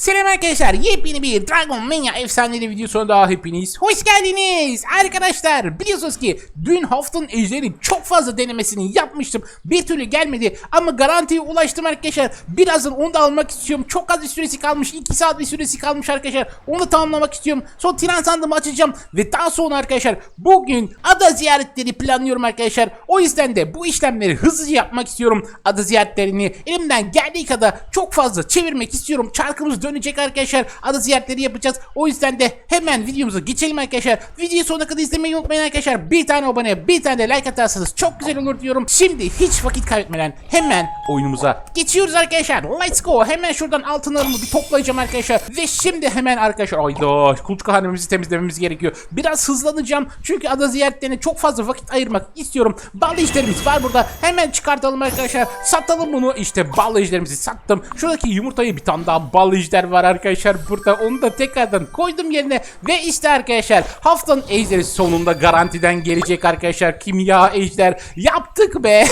Selam arkadaşlar yepyeni bir Dragon Mania efsaneleri videosuna daha hepiniz hoş geldiniz. Arkadaşlar biliyorsunuz ki dün haftanın ejderi çok fazla denemesini yapmıştım. Bir türlü gelmedi ama garantiye ulaştım arkadaşlar. Birazdan onu da almak istiyorum. Çok az bir süresi kalmış 2 saat bir süresi kalmış arkadaşlar. Onu tamamlamak istiyorum. Son tren sandığımı açacağım ve daha sonra arkadaşlar bugün ada ziyaretleri planlıyorum arkadaşlar. O yüzden de bu işlemleri hızlıca yapmak istiyorum. Ada ziyaretlerini elimden geldiği kadar çok fazla çevirmek istiyorum. Çarkımız dönecek arkadaşlar. Ada ziyaretleri yapacağız. O yüzden de hemen videomuza geçelim arkadaşlar. Videoyu sonuna kadar izlemeyi unutmayın arkadaşlar. Bir tane abone bir tane de like atarsanız çok güzel olur diyorum. Şimdi hiç vakit kaybetmeden hemen oyunumuza geçiyoruz arkadaşlar. Let's go. Hemen şuradan altınlarımı bir toplayacağım arkadaşlar. Ve şimdi hemen arkadaşlar ayda kuluçka hanemizi temizlememiz gerekiyor. Biraz hızlanacağım çünkü ada ziyaretlerine çok fazla vakit ayırmak istiyorum. Ballı işlerimiz var burada. Hemen çıkartalım arkadaşlar. Satalım bunu. İşte ballı işlerimizi sattım. Şuradaki yumurtayı bir tane daha ballı ejder var arkadaşlar. Burada onu da tekrardan koydum yerine. Ve işte arkadaşlar haftanın ejderi sonunda garantiden gelecek arkadaşlar. Kimya ejder yaptık be.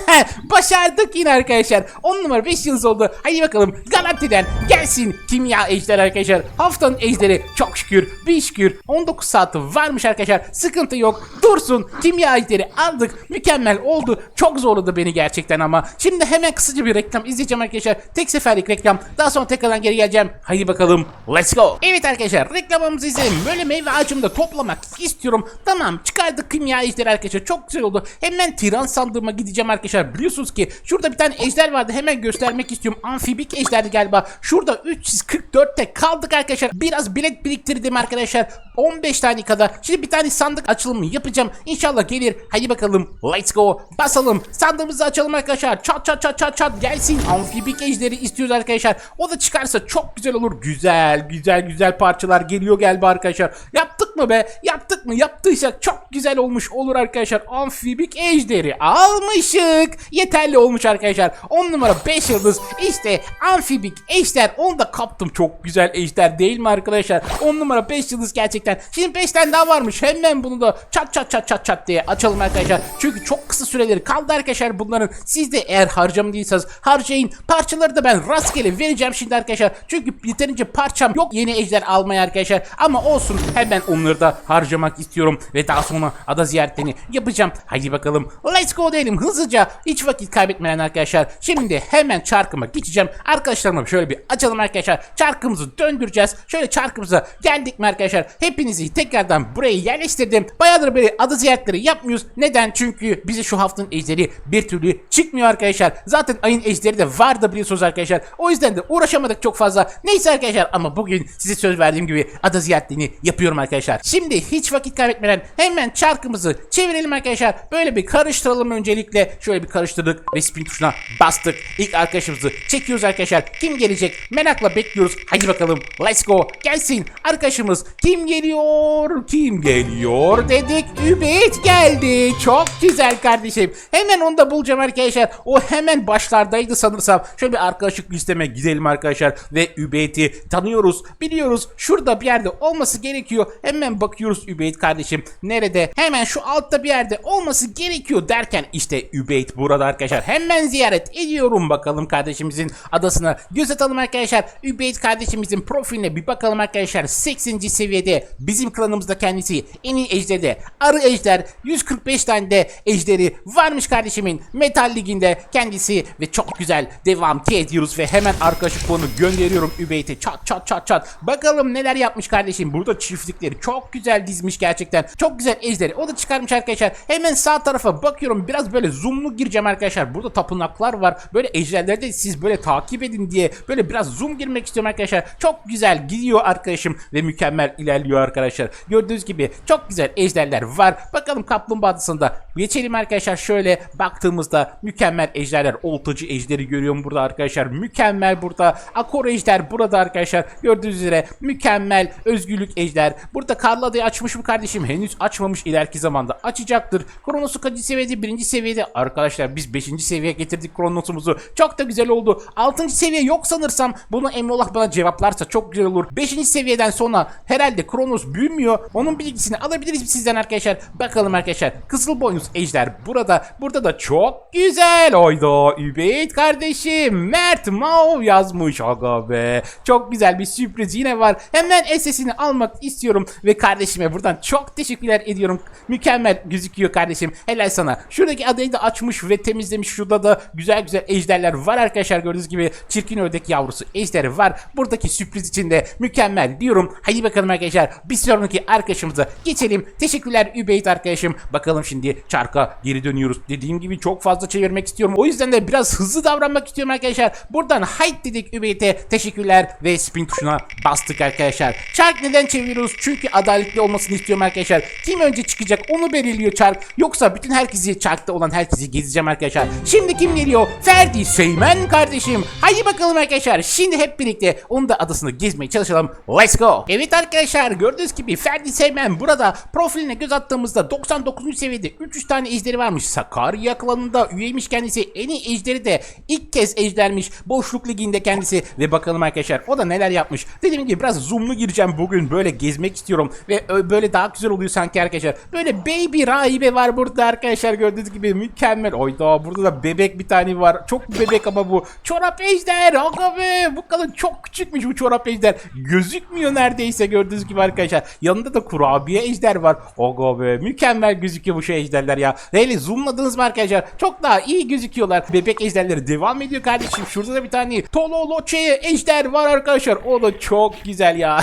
Başardık yine arkadaşlar. 10 numara 5 yıldız oldu. Hadi bakalım garantiden gelsin kimya ejder arkadaşlar. Haftanın ejderi çok şükür bir şükür. 19 saati varmış arkadaşlar. Sıkıntı yok. Dursun. Kimya ejderi aldık. Mükemmel oldu. Çok zorladı beni gerçekten ama. Şimdi hemen kısaca bir reklam izleyeceğim arkadaşlar. Tek seferlik reklam. Daha sonra tekrardan geri geleceğim hadi bakalım. Let's go. Evet arkadaşlar reklamımızı izleyelim böyle meyve ağacımı da toplamak istiyorum. Tamam çıkardık kimya ejderi arkadaşlar. Çok güzel oldu. Hemen tiran sandığıma gideceğim arkadaşlar. Biliyorsunuz ki şurada bir tane ejder vardı. Hemen göstermek istiyorum. Amfibik ejderdi galiba. Şurada 344'te kaldık arkadaşlar. Biraz bilet biriktirdim arkadaşlar. 15 tane kadar. Şimdi bir tane sandık açılımı yapacağım. İnşallah gelir. Hadi bakalım. Let's go. Basalım. Sandığımızı açalım arkadaşlar. Çat çat çat çat çat. Gelsin. Amfibik ejderi istiyoruz arkadaşlar. O da çıkarsa çok güzel olur. Güzel güzel güzel parçalar geliyor galiba arkadaşlar. Yaptık mı be? Yaptık mı? Yaptıysak çok güzel olmuş olur arkadaşlar. Amfibik ejderi almışık. Yeterli olmuş arkadaşlar. 10 numara 5 yıldız. İşte amfibik ejder. Onu da kaptım. Çok güzel ejder değil mi arkadaşlar? 10 numara 5 yıldız gerçekten. Şimdi 5 tane daha varmış. Hemen bunu da çat çat çat çat çat diye açalım arkadaşlar. Çünkü çok kısa süreleri kaldı arkadaşlar bunların. Siz de eğer harcam değilseniz harcayın. Parçaları da ben rastgele vereceğim şimdi arkadaşlar. Çünkü yeterince parçam yok yeni ejder almaya arkadaşlar. Ama olsun hemen onları da harcamak istiyorum ve daha sonra ada ziyaretlerini yapacağım. Hadi bakalım. Let's go diyelim. Hızlıca hiç vakit kaybetmeden arkadaşlar. Şimdi hemen çarkıma geçeceğim. Arkadaşlarıma şöyle bir açalım arkadaşlar. Çarkımızı döndüreceğiz. Şöyle çarkımıza geldik mi arkadaşlar? Hepinizi tekrardan buraya yerleştirdim. Bayağıdır böyle ada ziyaretleri yapmıyoruz. Neden? Çünkü bize şu haftanın ejderi bir türlü çıkmıyor arkadaşlar. Zaten ayın ejderi de vardı biliyorsunuz arkadaşlar. O yüzden de uğraşamadık çok fazla. Neyse arkadaşlar ama bugün size söz verdiğim gibi ada ziyaretlerini yapıyorum arkadaşlar şimdi hiç vakit kaybetmeden hemen çarkımızı çevirelim arkadaşlar. Böyle bir karıştıralım öncelikle. Şöyle bir karıştırdık ve spin tuşuna bastık. İlk arkadaşımızı çekiyoruz arkadaşlar. Kim gelecek? Merakla bekliyoruz. Hadi bakalım. Let's go. Gelsin. Arkadaşımız kim geliyor? Kim geliyor dedik. Übeyt geldi. Çok güzel kardeşim. Hemen onu da bulacağım arkadaşlar. O hemen başlardaydı sanırsam. Şöyle bir arkadaşlık listeme gidelim arkadaşlar. Ve Übeyt'i tanıyoruz biliyoruz. Şurada bir yerde olması gerekiyor. Hemen bakıyoruz Übeyt kardeşim. Nerede? Hemen şu altta bir yerde olması gerekiyor derken işte Übeyt burada arkadaşlar. Hemen ziyaret ediyorum bakalım kardeşimizin adasına. Göz atalım arkadaşlar. Übeyt kardeşimizin profiline bir bakalım arkadaşlar. 80. seviyede bizim klanımızda kendisi. En iyi ejderde arı ejder. 145 tane de ejderi varmış kardeşimin. Metal liginde kendisi ve çok güzel devam ediyoruz ve hemen arkadaşlık konu gönderiyorum Übeyt'e. Çat çat çat çat. Bakalım neler yapmış kardeşim. Burada çiftlikleri çok güzel dizmiş gerçekten. Çok güzel ejderi. O da çıkarmış arkadaşlar. Hemen sağ tarafa bakıyorum. Biraz böyle zoomlu gireceğim arkadaşlar. Burada tapınaklar var. Böyle ejderleri de siz böyle takip edin diye böyle biraz zoom girmek istiyorum arkadaşlar. Çok güzel gidiyor arkadaşım ve mükemmel ilerliyor arkadaşlar. Gördüğünüz gibi çok güzel ejderler var. Bakalım kaplumbağa adasında geçelim arkadaşlar. Şöyle baktığımızda mükemmel ejderler oltacı ejderi görüyorum burada arkadaşlar. Mükemmel burada. Akor ejder burada arkadaşlar. Gördüğünüz üzere mükemmel özgürlük ejder. Burada Karlı açmış mı kardeşim? Henüz açmamış ileriki zamanda açacaktır. Kronosu kaçıncı seviyede? Birinci seviyede. Arkadaşlar biz beşinci seviyeye getirdik Kronos'umuzu. Çok da güzel oldu. Altıncı seviye yok sanırsam. Bunu Emrullah bana cevaplarsa çok güzel olur. Beşinci seviyeden sonra herhalde Kronos büyümüyor. Onun bilgisini alabiliriz mi sizden arkadaşlar? Bakalım arkadaşlar. Kızıl boynuz ejder burada. Burada da çok güzel. Oyda Übeyt kardeşim. Mert Mao yazmış. Aga be. Çok güzel bir sürpriz yine var. Hemen SS'ini almak istiyorum. Ve kardeşime buradan çok teşekkürler ediyorum. Mükemmel gözüküyor kardeşim. Helal sana. Şuradaki adayı da açmış ve temizlemiş. Şurada da güzel güzel ejderler var arkadaşlar. Gördüğünüz gibi çirkin ördek yavrusu ejderi var. Buradaki sürpriz için de mükemmel diyorum. Hadi bakalım arkadaşlar. Bir sonraki arkadaşımıza geçelim. Teşekkürler Übeyt arkadaşım. Bakalım şimdi çarka geri dönüyoruz. Dediğim gibi çok fazla çevirmek istiyorum. O yüzden de biraz hızlı davranmak istiyorum arkadaşlar. Buradan hayt dedik Übeyt'e. Teşekkürler ve spin tuşuna bastık arkadaşlar. Çark neden çeviriyoruz? Çünkü adaletli olmasını istiyorum arkadaşlar. Kim önce çıkacak onu belirliyor çark. Yoksa bütün herkesi çarkta olan herkesi gezeceğim arkadaşlar. Şimdi kim geliyor? Ferdi Seymen kardeşim. Haydi bakalım arkadaşlar. Şimdi hep birlikte onun da adasını gezmeye çalışalım. Let's go. Evet arkadaşlar gördüğünüz gibi Ferdi Seymen burada profiline göz attığımızda 99. seviyede 300 tane ejderi varmış. Sakarya klanında üyeymiş kendisi. En iyi ejderi de ilk kez ejdermiş. Boşluk liginde kendisi. Ve bakalım arkadaşlar o da neler yapmış. Dediğim gibi biraz zoomlu gireceğim bugün. Böyle gezmek istiyorum. Ve ö- böyle daha güzel oluyor sanki arkadaşlar. Böyle baby rahibe var burada arkadaşlar gördüğünüz gibi mükemmel. Oyda burada da bebek bir tane var. Çok bebek ama bu. Çorap ejder. Aga. Bu kadar çok küçükmüş bu çorap ejder. Gözükmüyor neredeyse gördüğünüz gibi arkadaşlar. Yanında da kurabiye ejder var. Aga. Mükemmel gözüküyor bu şey ejderler ya. Hele zoomladınız mı arkadaşlar? Çok daha iyi gözüküyorlar. Bebek ejderleri devam ediyor kardeşim. Şurada da bir tane Tololoche ejder var arkadaşlar. O da çok güzel ya.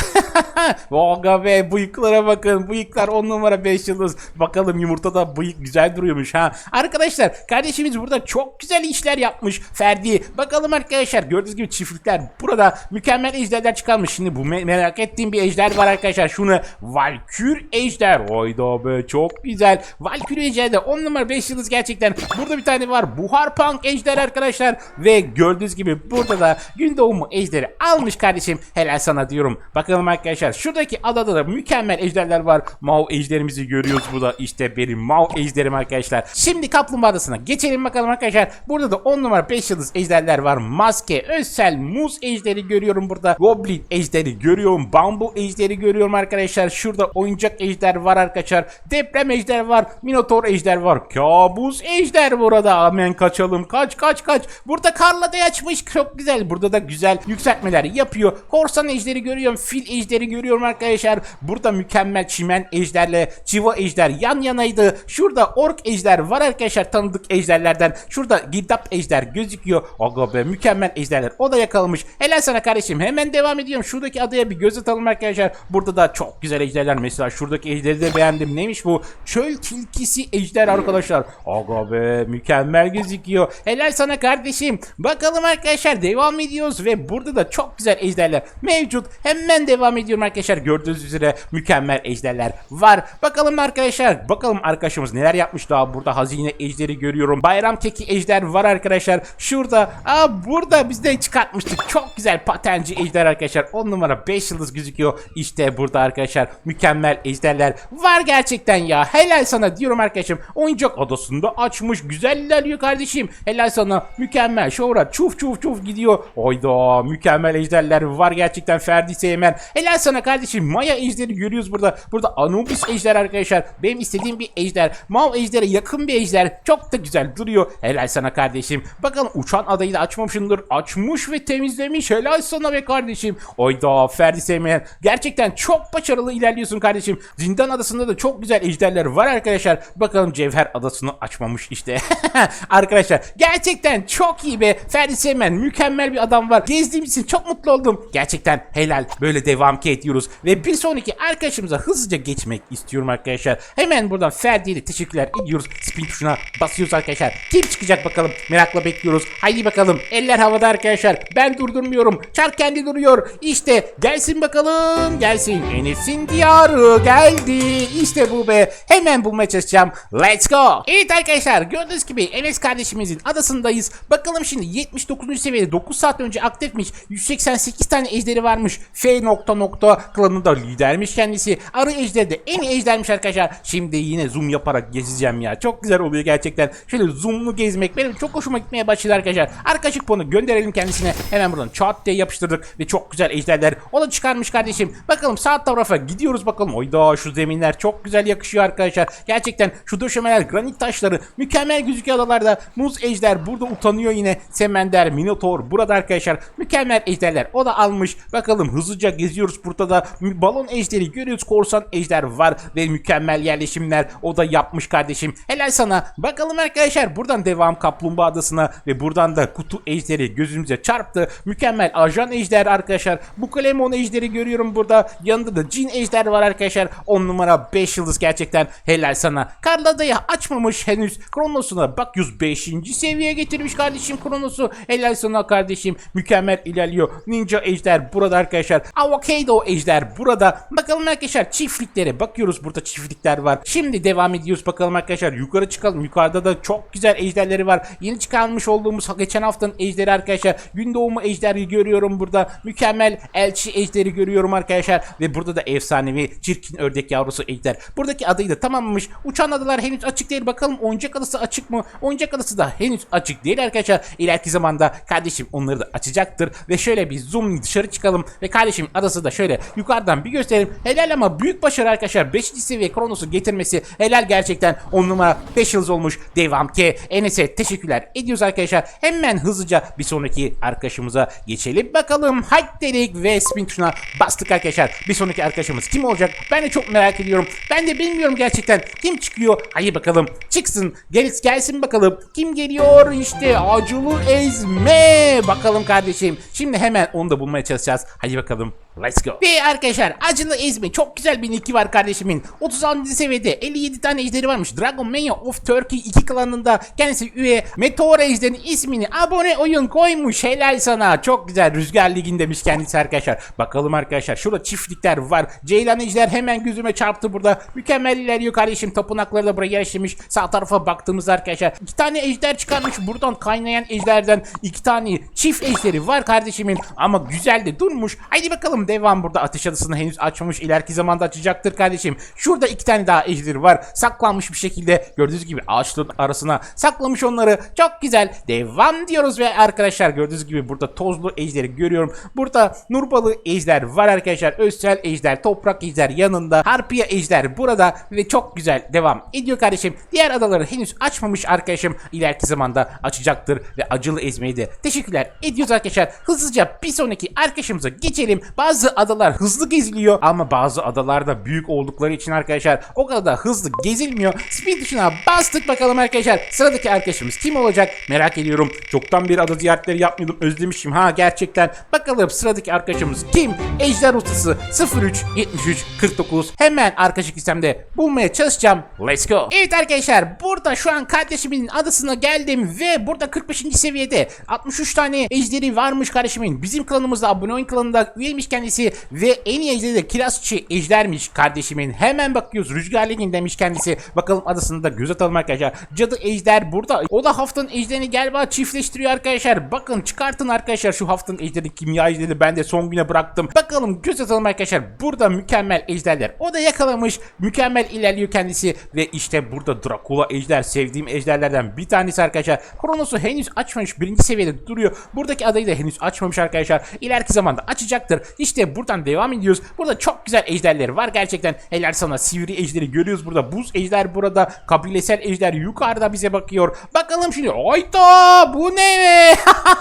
Aga be bıyıklara bakın. Bıyıklar 10 numara 5 yıldız. Bakalım yumurtada bıyık güzel duruyormuş ha. Arkadaşlar kardeşimiz burada çok güzel işler yapmış. Ferdi. Bakalım arkadaşlar gördüğünüz gibi çiftlikler burada mükemmel ejderler çıkarmış. Şimdi bu me- merak ettiğim bir ejder var arkadaşlar. Şunu Valkür ejder. Oyda be çok güzel. Valkür ejder de 10 numara 5 yıldız gerçekten. Burada bir tane var. Buhar Punk ejder arkadaşlar. Ve gördüğünüz gibi burada da gün doğumu ejderi almış kardeşim. Helal sana diyorum. Bakalım arkadaşlar şuradaki adada da mükemmel ejderler var. Mao ejderimizi görüyoruz burada. İşte benim Mao ejderim arkadaşlar. Şimdi Kaplumbağa Adası'na geçelim bakalım arkadaşlar. Burada da 10 numara 5 yıldız ejderler var. Maske, Özsel, Muz ejderi görüyorum burada. Goblin ejderi görüyorum. Bambu ejderi görüyorum arkadaşlar. Şurada oyuncak ejder var arkadaşlar. Deprem ejder var. Minotaur ejder var. Kabus ejder burada. Hemen kaçalım. Kaç kaç kaç. Burada karla da açmış. Çok güzel. Burada da güzel yükseltmeler yapıyor. Korsan ejderi görüyorum. Fil ejderi görüyorum arkadaşlar. Burada mükemmel çimen ejderle çiva ejder yan yanaydı. Şurada ork ejder var arkadaşlar tanıdık ejderlerden. Şurada girdap ejder gözüküyor. Aga be mükemmel ejderler. O da yakalamış. Helal sana kardeşim. Hemen devam ediyorum. Şuradaki adaya bir göz atalım arkadaşlar. Burada da çok güzel ejderler. Mesela şuradaki ejderi de beğendim. Neymiş bu? Çöl tilkisi ejder arkadaşlar. Aga be mükemmel gözüküyor. Helal sana kardeşim. Bakalım arkadaşlar devam ediyoruz ve burada da çok güzel ejderler mevcut. Hemen devam ediyorum arkadaşlar. Gördüğünüz üzere mükemmel ejderler var. Bakalım arkadaşlar. Bakalım arkadaşımız neler yapmış daha. Burada hazine ejderi görüyorum. Bayram keki ejder var arkadaşlar. Şurada. Aa burada biz de çıkartmıştık. Çok güzel patenci ejder arkadaşlar. 10 numara 5 yıldız gözüküyor. İşte burada arkadaşlar mükemmel ejderler var gerçekten ya. Helal sana diyorum arkadaşım. Oyuncak adasında açmış. Güzel ilerliyor kardeşim. Helal sana. Mükemmel. Şovra çuf çuf çuf gidiyor. Oyda mükemmel ejderler var gerçekten Ferdi Seymen. Helal sana kardeşim. Maya ejderi görüyoruz burada. Burada Anubis ejder arkadaşlar. Benim istediğim bir ejder. Mav ejdere yakın bir ejder. Çok da güzel duruyor. Helal sana kardeşim. Bakalım uçan adayı da açmamışındır. Açmış ve temizlemiş. Helal sana be kardeşim. Oyda Ferdi Seymen. Gerçekten çok başarılı ilerliyorsun kardeşim. Zindan adasında da çok güzel ejderler var arkadaşlar. Bakalım Cevher adasını açmamış işte. arkadaşlar gerçekten çok iyi be. Ferdi Seymen mükemmel bir adam var. Gezdiğim için çok mutlu oldum. Gerçekten helal. Böyle devam ki ediyoruz. Ve bir sonraki arkadaşımıza hızlıca geçmek istiyorum arkadaşlar. Hemen buradan Ferdi'ye teşekkürler ediyoruz. Spin tuşuna basıyoruz arkadaşlar. Kim çıkacak bakalım. Merakla bekliyoruz. Haydi bakalım. Eller havada arkadaşlar. Ben durdurmuyorum. Çark kendi duruyor. İşte gelsin bakalım. Gelsin. Enes'in diyarı geldi. İşte bu be. Hemen bulmaya çalışacağım. Let's go. Evet arkadaşlar gördüğünüz gibi Enes kardeşimizin adasındayız. Bakalım şimdi 79. seviyede 9 saat önce aktifmiş. 188 tane ejderi varmış. F nokta nokta klanında lidermiş demiş kendisi. Arı ejder de en iyi ejdermiş arkadaşlar. Şimdi yine zoom yaparak gezeceğim ya. Çok güzel oluyor gerçekten. Şöyle zoomlu gezmek benim çok hoşuma gitmeye başladı arkadaşlar. Arkadaşlık puanı gönderelim kendisine. Hemen buradan çat diye yapıştırdık ve çok güzel ejderler. O da çıkarmış kardeşim. Bakalım sağ tarafa gidiyoruz bakalım. Oyda şu zeminler çok güzel yakışıyor arkadaşlar. Gerçekten şu döşemeler granit taşları mükemmel gözüküyor adalarda. Muz ejder burada utanıyor yine. Semender, Minotaur burada arkadaşlar. Mükemmel ejderler. O da almış. Bakalım hızlıca geziyoruz burada da. Balon ejderi görüyoruz. Korsan ejder var ve mükemmel yerleşimler. O da yapmış kardeşim. Helal sana. Bakalım arkadaşlar buradan devam Kaplumbağa Adası'na ve buradan da kutu ejderi gözümüze çarptı. Mükemmel ajan ejder arkadaşlar. Bu Klemon ejderi görüyorum burada. Yanında da cin ejder var arkadaşlar. 10 numara 5 yıldız gerçekten. Helal sana. Karlada'yı açmamış henüz. Kronos'una bak 105. seviyeye getirmiş kardeşim Kronos'u. Helal sana kardeşim. Mükemmel ilerliyor. Ninja ejder burada arkadaşlar. Avocado ejder burada. Bakalım arkadaşlar çiftliklere bakıyoruz. Burada çiftlikler var. Şimdi devam ediyoruz bakalım arkadaşlar. Yukarı çıkalım. Yukarıda da çok güzel ejderleri var. Yeni çıkarmış olduğumuz geçen haftanın ejderi arkadaşlar. Gün doğumu ejderi görüyorum burada. Mükemmel elçi ejderi görüyorum arkadaşlar. Ve burada da efsanevi çirkin ördek yavrusu ejder. Buradaki adayı da tamamlamış. Uçan adalar henüz açık değil. Bakalım oyuncak adası açık mı? Oyuncak adası da henüz açık değil arkadaşlar. İleriki zamanda kardeşim onları da açacaktır. Ve şöyle bir zoom dışarı çıkalım. Ve kardeşim adası da şöyle yukarıdan bir gösterelim. Helal ama büyük başarı arkadaşlar. 5. seviye Kronos'u getirmesi helal gerçekten 10 numara 5 yıldız olmuş. Devam ki Enes'e teşekkürler ediyoruz arkadaşlar. Hemen hızlıca bir sonraki arkadaşımıza geçelim. Bakalım Hype dedik ve spin tuşuna bastık arkadaşlar. Bir sonraki arkadaşımız kim olacak? Ben de çok merak ediyorum. Ben de bilmiyorum gerçekten. Kim çıkıyor? Haydi bakalım. Çıksın. Gel, gelsin bakalım. Kim geliyor? İşte acılı ezme. Bakalım kardeşim. Şimdi hemen onu da bulmaya çalışacağız. Hadi bakalım. Let's go. Ve arkadaşlar acılı ezme çok güzel bir nicki var kardeşimin. 36. seviyede 57 tane ejderi varmış. Dragon Mania of Turkey 2 klanında kendisi üye. Meteor ejderin ismini abone oyun koymuş. Helal sana. Çok güzel. Rüzgar Ligi'nde demiş kendisi arkadaşlar. Bakalım arkadaşlar. Şurada çiftlikler var. Ceylan ejder hemen gözüme çarptı burada. Mükemmel ilerliyor kardeşim. Tapınakları da buraya yerleştirmiş. Sağ tarafa baktığımızda arkadaşlar. iki tane ejder çıkarmış. Buradan kaynayan ejderden iki tane çift ejderi var kardeşimin. Ama güzel de durmuş. Haydi bakalım devam burada. Ateş adasını henüz açmamış. İleriki zamanda açacaktır kardeşim. Şurada iki tane daha ejderi var. Saklanmış bir şekilde. Gördüğünüz gibi ağaçların arasına saklamış onları. Çok güzel. Devam diyoruz ve arkadaşlar gördüğünüz gibi burada tozlu ejderi görüyorum. Burada nurbalı ejder var arkadaşlar. Özsel ejder, toprak ejder yanında. Harpiye ejder burada ve çok güzel devam ediyor kardeşim. Diğer adaları henüz açmamış arkadaşım. İleriki zamanda açacaktır ve acılı ezmeyi de teşekkürler ediyoruz arkadaşlar. Hızlıca bir sonraki arkadaşımıza geçelim. Bazı adalar hızlı geziliyor ama bazı adalarda büyük oldukları için arkadaşlar o kadar da hızlı gezilmiyor. Speed tuşuna bastık bakalım arkadaşlar. Sıradaki arkadaşımız kim olacak merak ediyorum. Çoktan bir ada ziyaretleri yapmıyordum özlemişim ha gerçekten. Bakalım sıradaki arkadaşımız kim? Ejder Ustası 03 73 49. Hemen arkadaşlık listemde bulmaya çalışacağım. Let's go. Evet arkadaşlar burada şu an kardeşimin adasına geldim ve burada 45. seviyede 63 tane ejderi varmış kardeşimin. Bizim klanımızda abone oyun klanında üyeymiş kendisi ve en iyi ejderi de kirazçı ejdermiş kardeşimin. Hemen bakıyoruz Rüzgar Ligi'nin demiş kendisi. Bakalım adasını da göz atalım arkadaşlar. Cadı ejder burada. O da haftanın ejderini galiba çiftleştiriyor arkadaşlar. Bakın çıkartın arkadaşlar şu haftanın ejderi kimya ejderi ben de son güne bıraktım. Bakalım göz atalım arkadaşlar. Burada mükemmel ejderler. O da yakalamış. Mükemmel ilerliyor kendisi ve işte burada Dracula ejder sevdiğim ejderlerden bir tanesi arkadaşlar. Kronos'u henüz açmamış. Birinci seviyede duruyor. Buradaki adayı da henüz açmamış arkadaşlar. İleriki zamanda açacaktır. İşte buradan devam ediyoruz. Burada çok güzel ejderleri var gerçekten. Helal sana sivri ejderi görüyoruz burada. Buz ejder burada. Kabilesel ejder yukarıda bize bakıyor. Bakalım şimdi. Ayda bu ne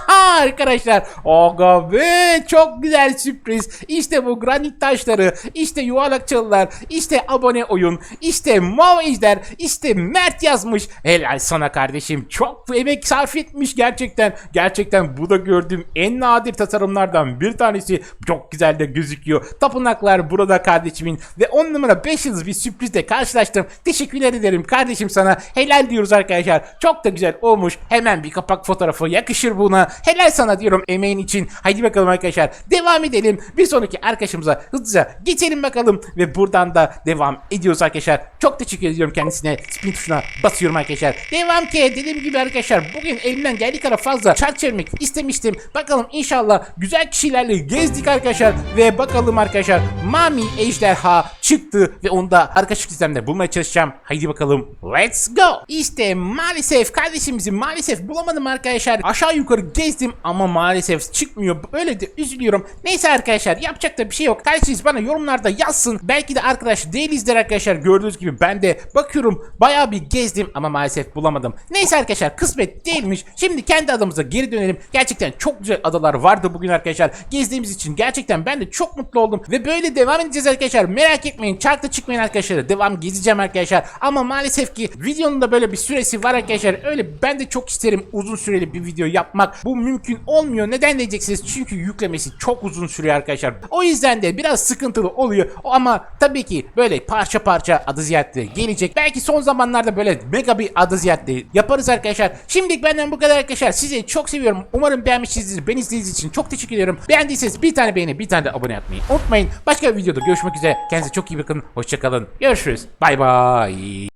arkadaşlar. Aga be çok güzel sürpriz. İşte bu granit taşları. işte yuvarlak çalılar. işte abone oyun. işte mav ejder. işte Mert yazmış. Helal sana kardeşim. Çok emek sarf etmiş gerçekten. Gerçekten bu da gördüğüm en nadir tasarımlardan bir tanesi. Çok güzel de gözüküyor. Tapınaklar burada kardeşimin. Ve 10 numara 5 yıldız bir sürprizle karşılaştım. Teşekkürler ederim kardeşim sana. Helal diyoruz arkadaşlar. Çok da güzel olmuş. Hemen bir kapak fotoğrafı yakışır buna. Helal sana diyorum emeğin için. Haydi bakalım arkadaşlar devam edelim. Bir sonraki arkadaşımıza hızlıca geçelim bakalım. Ve buradan da devam ediyoruz arkadaşlar. Çok teşekkür ediyorum kendisine. Spin tuşuna basıyorum arkadaşlar. Devam ki dediğim gibi arkadaşlar bugün elimden geldiği kadar fazla çark istemiştim. Bakalım inşallah güzel kişilerle gezdik arkadaşlar. Ve bakalım arkadaşlar Mami Ejderha çıktı ve onu da arkadaşlık sistemde bulmaya çalışacağım. Haydi bakalım let's go. İşte maalesef kardeşimizi maalesef bulamadım arkadaşlar. Aşağı yukarı gezdim ama maalesef çıkmıyor. Böyle de üzülüyorum. Neyse arkadaşlar yapacak da bir şey yok. Kardeşiniz bana yorumlarda yazsın. Belki de arkadaş değilizdir arkadaşlar. Gördüğünüz gibi ben de bakıyorum bayağı bir gezdim ama maalesef bulamadım. Neyse arkadaşlar kısmet değilmiş. Şimdi kendi adamıza geri dönelim. Gerçekten çok güzel adalar vardı bugün arkadaşlar. Gezdiğimiz için gerçekten ben de çok mutlu oldum. Ve böyle devam edeceğiz arkadaşlar. Merak etmeyin. Çarkta çıkmayın arkadaşlar. Devam gezeceğim arkadaşlar. Ama maalesef ki videonun da böyle bir süresi var arkadaşlar. Öyle ben de çok isterim uzun süreli bir video yapmak. Bu mümkün olmuyor. Neden diyeceksiniz? Çünkü yüklemesi çok uzun sürüyor arkadaşlar. O yüzden de biraz sıkıntılı oluyor. Ama tabii ki böyle parça parça adı ziyaretleri gelecek. Belki son zamanlarda böyle mega bir adı ziyaretleri yaparız arkadaşlar. Şimdilik benden bu kadar arkadaşlar. Sizi çok seviyorum. Umarım beğenmişsinizdir. Beni izlediğiniz için çok teşekkür ediyorum. Beğendiyseniz bir tane beğeni bir tane de abone yapmayı unutmayın. Başka bir videoda görüşmek üzere. Kendinize çok iyi bakın. Hoşçakalın. Görüşürüz. Bay bay.